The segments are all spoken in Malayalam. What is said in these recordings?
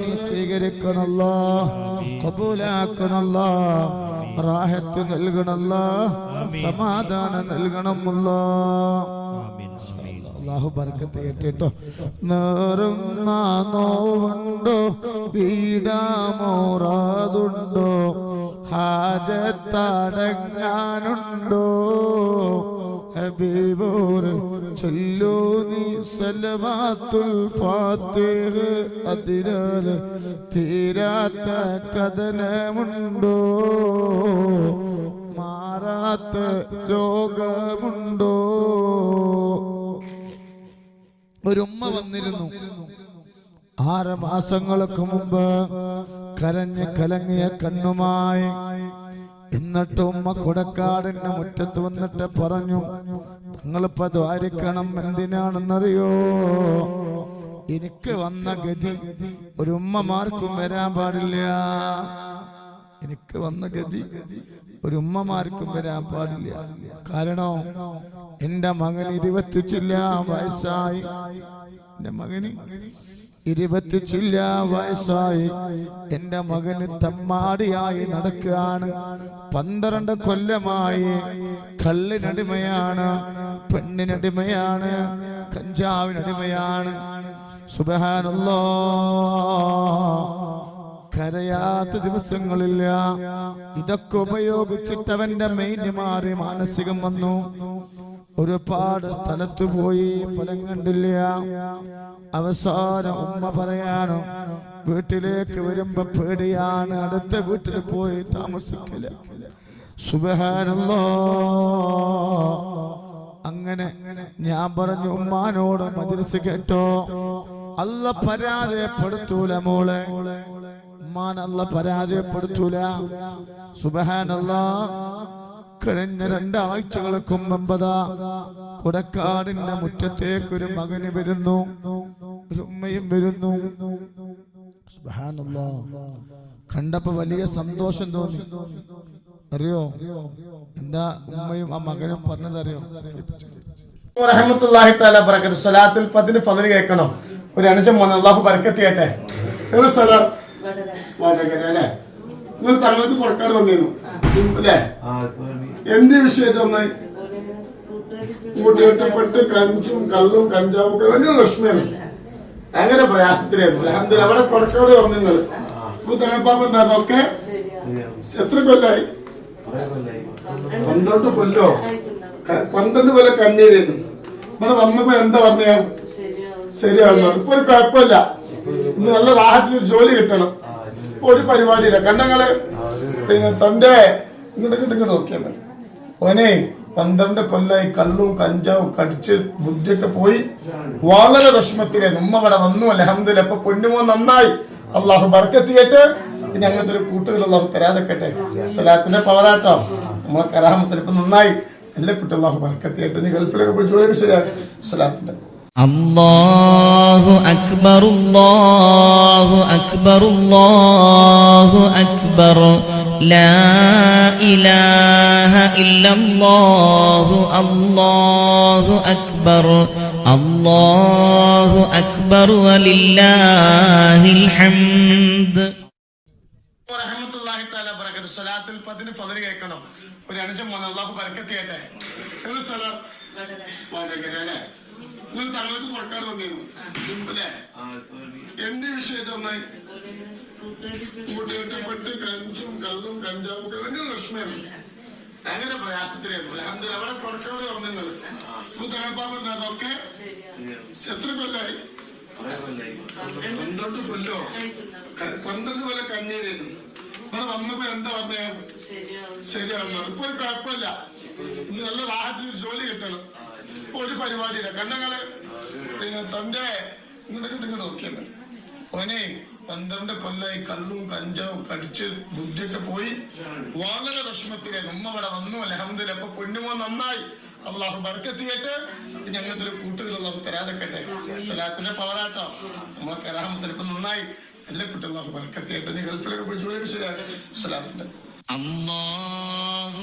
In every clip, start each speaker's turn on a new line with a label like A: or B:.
A: നീ സ്വീകരിക്കണല്ല കബൂലാക്കണല്ല റാഹത്ത് നൽകണല്ല സമാധാനം നൽകണമല്ല. അള്ളാഹു ബർക്കത്ത് ഹാജത്തടങ്ങാനുണ്ടോ? ഹബീബോർ ചൊല്ലൂ നീ സലവാത്തുൽ ഫാത്തിഹ്. അതിനാൽ തീരാത്ത കഥനമുണ്ടോ? മാറാത്ത രോഗമുണ്ടോ? ഒരുമ്മ വന്നിരുന്നു. ആറ് മാസങ്ങൾക്ക് മുമ്പ് കരഞ്ഞ് കലങ്ങിയ കണ്ണുമായി എന്നിട്ട് ഉമ്മ കൊടക്കാടിന്റെ മുറ്റത്ത് വന്നിട്ട് പറഞ്ഞു നിങ്ങളിപ്പോ ദ്വാരിക്കണം എന്തിനാണെന്നറിയോ? എനിക്ക് വന്ന ഗതി ഒരു ഉമ്മമാർക്കും വരാൻ പാടില്ല. എനിക്ക് വന്ന ഗതി ഒരു ഉമ്മമാർക്കും വരാൻ പാടില്ല. കാരണം എന്റെ മകൻ ഇരുപത്തിച്ചില്ല വയസ്സായി. എന്റെ മകന് ഇരുപത്തിച്ചില്ല വയസ്സായി. എന്റെ മകന് തമ്മാടിയായി നടക്കുകയാണ്. പന്ത്രണ്ട് കൊല്ലമായി. കള്ളിനടിമയാണ് പെണ്ണിനടിമയാണ് കഞ്ചാവിനടിമയാണ് സുബഹാനല്ലോ. കരയാത്ത ദിവസങ്ങളില്ല. ഇതൊക്കെ ഉപയോഗിച്ചിട്ട് അവന്റെ മെയിന് മാറി മാനസികം വന്നു. ഒരുപാട് സ്ഥലത്ത് പോയി ഫലം കണ്ടില്ല. അവസാനം ഉമ്മ പറയാനോ വീട്ടിലേക്ക് വരുമ്പോ പേടിയാണ്. അടുത്ത വീട്ടിൽ പോയി താമസിക്കില്ല സുബഹാനല്ലോ. അങ്ങനെ ഞാൻ പറഞ്ഞു ഉമ്മാനോട് മതിരിച്ച് കേട്ടോ. അല്ല പരാജയപ്പെടുത്തൂല മോളെ. ഉമ്മാനല്ല പരാജയപ്പെടുത്തൂല. സുബഹാനല്ല. കഴിഞ്ഞ രണ്ടാഴ്ചകൾക്കും മുമ്പതാ കൊടക്കാടിന്റെ മുറ്റത്തേക്ക് ഒരു മകന് വരുന്നു. ഒരു ഉമ്മയും വരുന്നു. കണ്ടപ്പോ വലിയ സന്തോഷം തോന്നി. അറിയോ? എന്താ ഉമ്മയും ആ മകനും പറഞ്ഞതറിയോ?
B: കേൾക്കണം. ഒരു അനുജം വന്ന് അള്ളാഹു എവിടെ സ്ഥലം നിങ്ങൾ തങ്ങൾക്ക് പുറക്കാട് വന്നിരുന്നു. അല്ലേ? എന്ത് കൂട്ടി കൂട്ടിവെച്ചപ്പെട്ട് കഞ്ചും കള്ളും കഞ്ചാവും അങ്ങനെ ലക്ഷ്മിയാണ് അങ്ങനെ പ്രയാസത്തിലായിരുന്നു. അവിടെ പുറക്കാട് വന്നു എന്താ ഒക്കെ എത്ര കൊല്ലായി? പന്ത്രണ്ട് കൊല്ലോ? പന്ത്രണ്ട് കൊല്ലം കണ്ണീരായിരുന്നു ഇവിടെ വന്നപ്പോ എന്താ പറഞ്ഞ? ശരിയാവുന്നു ഇപ്പൊ ഒരു കുഴപ്പമില്ല. നല്ല റാഹത്തിൽ ഒരു ജോലി കിട്ടണം. ഇപ്പൊ ഒരു പരിപാടിയില്ല. കണ്ണങ്ങൾ പിന്നെ തന്റെ ഇങ്ങോട്ട് ഇങ്ങോട്ട് നോക്കിയാൽ മതി. ഓനെ പന്ത്രണ്ട് കൊല്ലായി കള്ളും കഞ്ചാവും കടിച്ച് ബുദ്ധിയൊക്കെ പോയി വളരെ വിഷമത്തിലെ ഉമ്മ ഇവിടെ വന്നു. അലഹമ്മദില്ല അപ്പൊ പൊന്നുമോൻ നന്നായി. അള്ളാഹു ബർക്കെത്തിയിട്ട് ഇനി അങ്ങനത്തെ ഒരു കൂട്ടുകൾ അള്ളാഹു തരാതെക്കട്ടെ. സലാത്തിന്റെ പവറാട്ടോ നമ്മളെ കരാമത്തിൽ ഇപ്പൊ നന്നായി. എന്റെ കുട്ടി? അള്ളാഹു ബർക്കെത്തിയിട്ട് നീ ഗൾഫിലൊക്കെ പോയി ജോലി الله സലാത്തിന്റെ
C: الله അക്ബർ الله അക്ബർ അള്ളാഹു അക്ബർ. لا إله إلا الله الله أكبر الله أكبر ولله الحمد
B: റഹ്മത്തുള്ളാഹി തആല ബറകത്ത് സ്വലാത്തുൽ ഫദ്ൽ ഫദ്ൽ കേൾക്കണം ഒരു അനുജം വന്ന് അള്ളാഹു ബർക്കത്ത് ചെയ്യട്ടെ എവിടെ സ്ഥലം വടകര അല്ലേ നിങ്ങൾ തങ്ങൾക്ക് പുറക്കാട് വന്നിരുന്നു അല്ലേ എന്ത് വിഷയമായിട്ട് വന്നായി കൂട്ടിവെച്ചപ്പെട്ട് കഞ്ചും കള്ളും കഞ്ചാവും ഭയങ്കര വിഷമമായിരുന്നു. ഭയങ്കര പ്രയാസത്തിലായിരുന്നു. അലഹമില്ല അവിടെ പുറക്കാട് വന്നിരുന്നത് ഒക്കെ എത്ര കൊല്ലായി? പന്ത്രണ്ട് കൊല്ലോ. പന്ത്രണ്ട് കൊല്ലം കണ്ണീരായിരുന്നു ഇവിടെ വന്നപ്പോ എന്താ പറഞ്ഞ? ശരിയാവുന്നു ഇപ്പൊ ഒരു കുഴപ്പമില്ല. നല്ല വാഹത്തിൽ ജോലി കിട്ടണം. ഒരു പരിപാടിയില്ല. കണ്ണങ്ങൾ പിന്നെ തന്റെ ഇങ്ങോട്ട് ഇങ്ങോട്ട് നോക്കിയാണ്. ഓനെ പന്ത്രണ്ട് കൊല്ലായി കള്ളും കഞ്ചാവും കടിച്ച് ബുദ്ധിയൊക്കെ പോയി വളരെ വിഷമത്തിലെ നമ്മ ഇവിടെ വന്നു. അലഹമ്മദില്ല അപ്പൊ പൊണ്ണുമോ നന്നായി. അള്ളാഹു ബർക്കെത്തിയിട്ട് ഞങ്ങൾക്ക് ഒരു കൂട്ടുകൾ അള്ളാഹു തരാതെക്കട്ടെ സലാത്തിന്റെ പവറാട്ടോ നമ്മളെ കലാഹത്തിൽ ഇപ്പൊ നന്നായി. എല്ലാ കുട്ടി അള്ളാഹു ബർക്കെത്തിയിട്ട് നീ ഗൾഫിലൊക്കെ പിടിച്ചു പോയി ജോലി ശരിയാണ് സലാത്തിന്റെ
A: അള്ളാഹു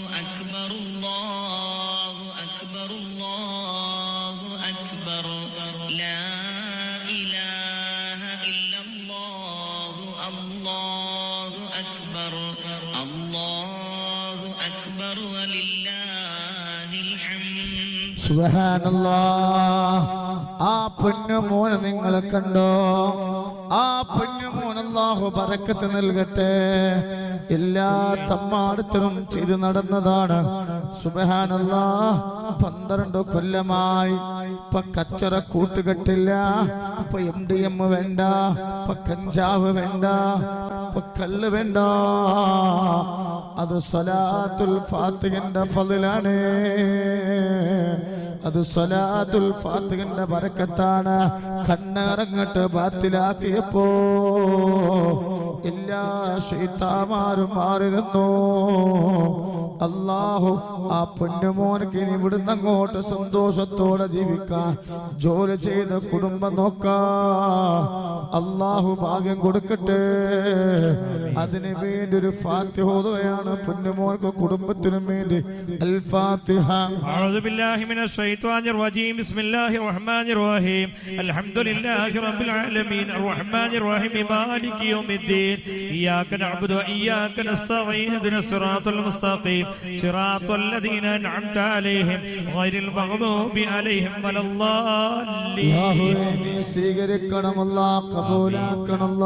A: ആ പൊന്നുമോനെ നിങ്ങൾ കണ്ടോ? ആ പൊന്നുമോനല്ലാഹു ബറക്കത്ത് നൽകട്ടെ. എല്ലാ തമ്മാടത്തിനും ചെയ്തു നടന്നതാണ്. സുബ്ഹാനല്ലാ പന്ത്രണ്ട് കൊല്ലമായി. ഇപ്പൊ കച്ചറ കൂട്ടുകെട്ടില്ല. ഇപ്പൊ എം ഡി എം വേണ്ട ഇപ്പൊ കഞ്ചാവ് വേണ്ട ഇപ്പൊ കല്ല് വേണ്ട. അത് സ്വലാത്തുൽ ഫാത്തിഹിന്റെ ഫതിലാണ്. അത് സ്വലാത്തുൽ ഫാത്തിഹിന്റെ വരക്കത്താണ് കണ്ണിറങ്ങട്ട് ബാത്തിലാക്കിയപ്പോ എല്ലാ ശൈത്താമാരും മാറി നിന്നു. അള്ളാഹു ആ പൊന്നുമോനക്ക് ഇനി ഇവിടുന്ന് അങ്ങോട്ട് സന്തോഷത്തോടെ ജീവിക്കാൻ ജോലി ചെയ്ത് കുടുംബം നോക്കാ അള്ളാഹു ഭാഗ്യം കൊടുക്കട്ടെ അതിനു വേണ്ടി ഒരു ഫാത്തിഹോദയാണ് പൊന്നുമോർക്ക് കുടുംബത്തിനും വേണ്ടി അൽ ഫാത്തിഹ
D: أعوذ بالله من الشيطان الرجيم بسم الله الرحمن الرحيم الحمد لله رب العالمين الرحمن الرحيم مالك يوم الدين إياك نعبد وإياك نستعين اهدنا الصراط المستقيم صراط الذين أنعمت عليهم غير المغضوب عليهم ولا الضالين
A: അല്ലാഹുവേ നീ സ്വീകരിക്കണമല്ല കബൂലാക്കണമല്ല